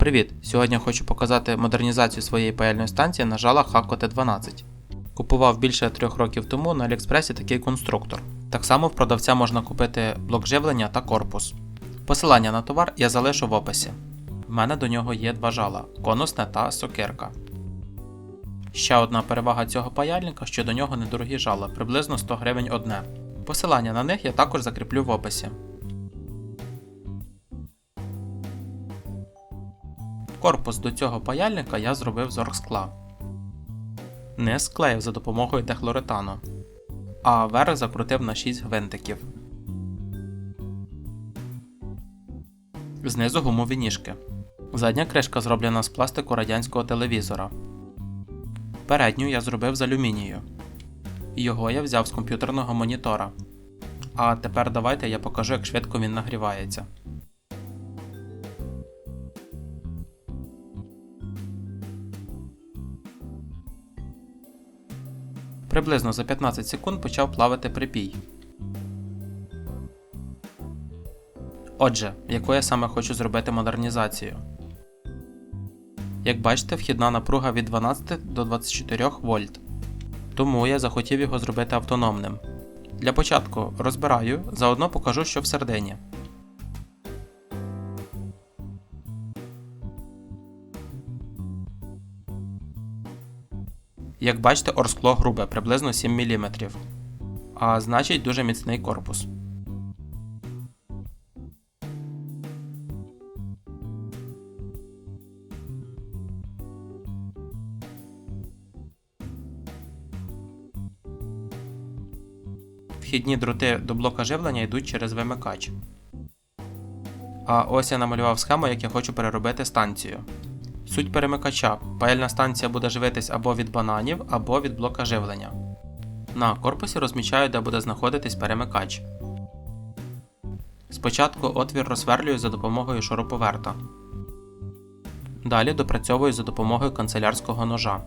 Привіт! Сьогодні хочу показати модернізацію своєї паяльної станції на жалах Hakko T12. Купував більше трьох років тому на Аліекспресі такий конструктор. Так само в продавця можна купити блок живлення та корпус. Посилання на товар я залишу в описі. В мене до нього є два жала конусне та сокирка. Ще одна перевага цього паяльника, що до нього недорогі жала, приблизно 100 гривень одне. Посилання на них я також закріплю в описі. Корпус до цього паяльника я зробив з оргскла. Не склеїв за допомогою дехлоретану, а верх закрутив на 6 гвинтиків. Знизу гумові ніжки. Задня кришка зроблена з пластику радянського телевізора. Передню я зробив з алюмінію. Його я взяв з комп'ютерного монітора. А тепер давайте я покажу, як швидко він нагрівається. Приблизно за 15 секунд почав плавати припій. Отже, яку я саме хочу зробити модернізацію. Як бачите, вхідна напруга від 12 до 24 вольт. Тому я захотів його зробити автономним. Для початку розбираю, заодно покажу, що всередині. Як бачите, орскло грубе, приблизно 7 мм. А значить дуже міцний корпус. Вхідні дроти до блока живлення йдуть через вимикач. А ось я намалював схему, як я хочу переробити станцію. Суть перемикача. Паяльна станція буде живитись або від бананів, або від блока живлення. На корпусі розмічаю, де буде знаходитись перемикач. Спочатку отвір розсверлюю за допомогою шуруповерта. Далі допрацьовую за допомогою канцелярського ножа.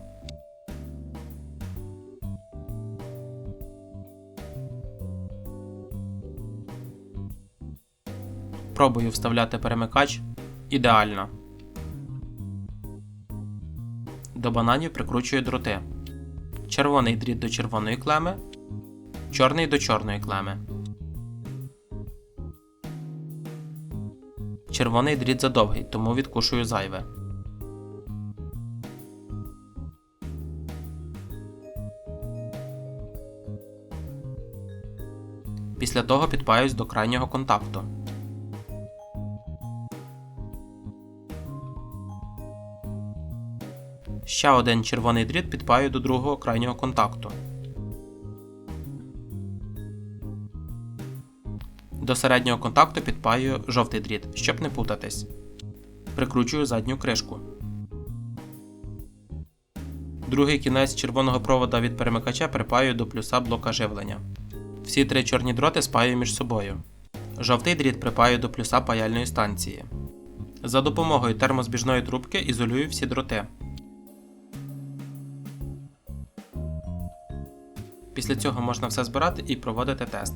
Пробую вставляти перемикач ідеально. До бананів прикручую дроти. Червоний дріт до червоної клеми, чорний до чорної клеми. Червоний дріт задовгий, тому відкушую зайве. Після того підпаюсь до крайнього контакту. Ще один червоний дріт підпаю до другого крайнього контакту. До середнього контакту підпаю жовтий дріт, щоб не путатись. Прикручую задню кришку. Другий кінець червоного провода від перемикача припаю до плюса блока живлення. Всі три чорні дроти спаю між собою. Жовтий дріт припаю до плюса паяльної станції. За допомогою термозбіжної трубки ізолюю всі дроти. Після цього можна все збирати і проводити тест.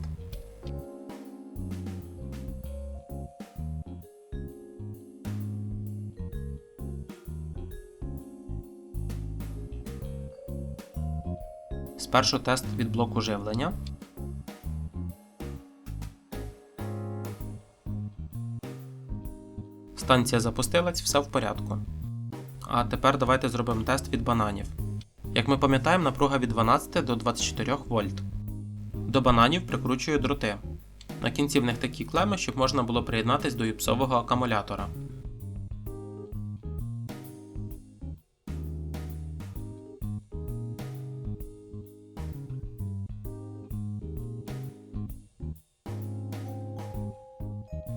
Спершу тест від блоку живлення. Станція запустилась, все в порядку. А тепер давайте зробимо тест від бананів. Як ми пам'ятаємо, напруга від 12 до 24 вольт. До бананів прикручую дроти. На кінці в них такі клеми, щоб можна було приєднатись до юпсового акумулятора.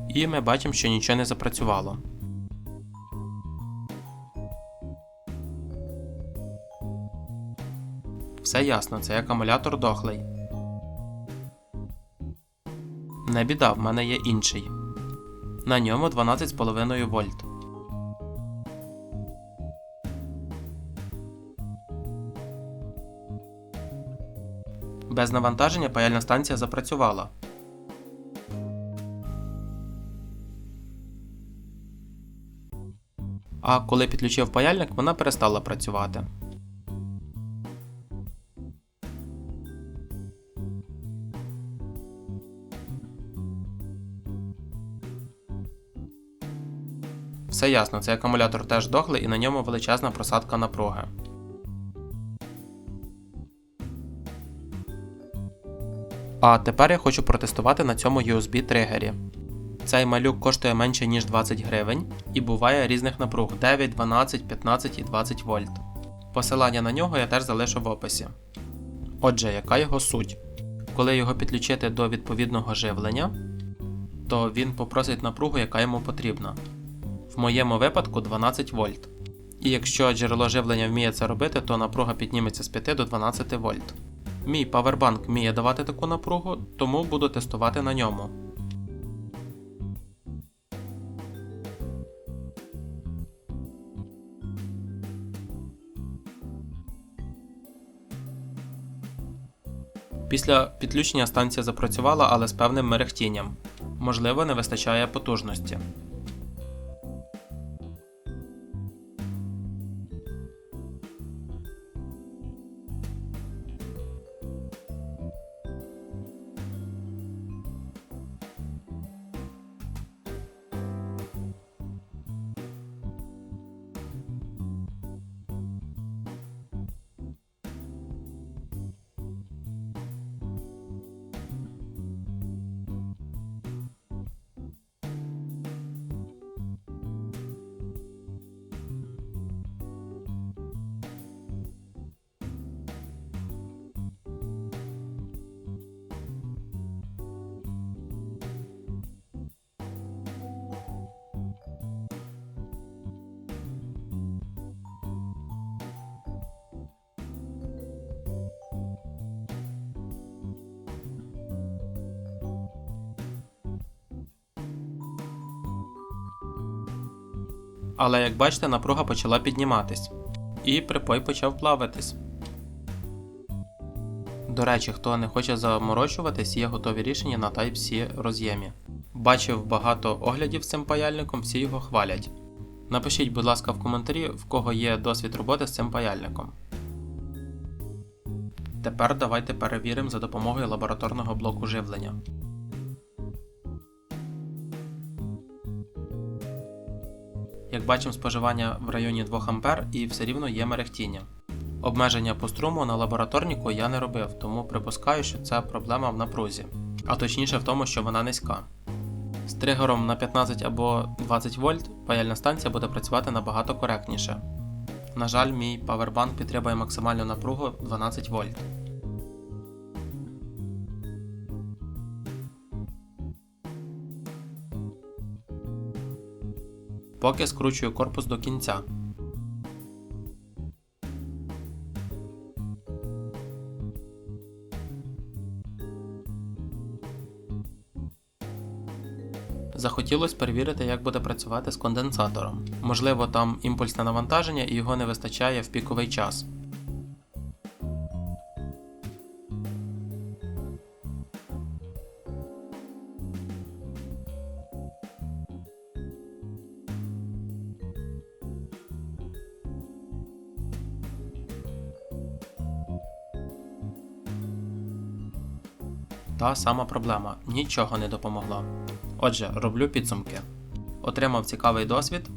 І ми бачимо, що нічого не запрацювало. Все ясно, цей акумулятор дохлий. Не біда, в мене є інший. На ньому 12,5 вольт. Без навантаження паяльна станція запрацювала. А коли підключив паяльник, вона перестала працювати. Все ясно, цей акумулятор теж дохлий і на ньому величезна просадка напруги. А тепер я хочу протестувати на цьому USB тригері. Цей малюк коштує менше ніж 20 гривень і буває різних напруг 9, 12, 15 і 20 вольт. Посилання на нього я теж залишу в описі. Отже, яка його суть? Коли його підключити до відповідного живлення, то він попросить напругу, яка йому потрібна. В моєму випадку 12 вольт. І якщо джерело живлення вміє це робити, то напруга підніметься з 5 до 12 вольт. Мій павербанк вміє давати таку напругу, тому буду тестувати на ньому. Після підключення станція запрацювала, але з певним мерехтінням. Можливо, не вистачає потужності. Але як бачите, напруга почала підніматись, і припой почав плавитись. До речі, хто не хоче заморочуватись, є готові рішення на Type-C роз'ємі. Бачив багато оглядів з цим паяльником, всі його хвалять. Напишіть, будь ласка, в коментарі, в кого є досвід роботи з цим паяльником. Тепер давайте перевіримо за допомогою лабораторного блоку живлення. Як бачимо, споживання в районі 2 А і все рівно є мерехтіння. Обмеження по струму на лабораторніку я не робив, тому припускаю, що це проблема в напрузі, а точніше в тому, що вона низька. З тригером на 15 або 20 вольт паяльна станція буде працювати набагато коректніше. На жаль, мій павербанк підтримує максимальну напругу 12 вольт. Поки скручую корпус до кінця. Захотілося перевірити, як буде працювати з конденсатором. Можливо, там імпульсне навантаження і його не вистачає в піковий час. Та сама проблема нічого не допомогло. Отже, роблю підсумки. Отримав цікавий досвід.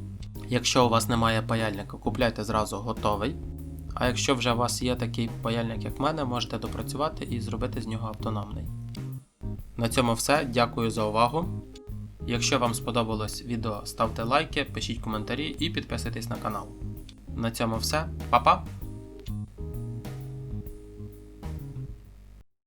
Якщо у вас немає паяльника, купляйте зразу готовий. А якщо вже у вас є такий паяльник, як в мене, можете допрацювати і зробити з нього автономний. На цьому все. Дякую за увагу. Якщо вам сподобалось відео, ставте лайки, пишіть коментарі і підписуйтесь на канал. На цьому все. Па-па!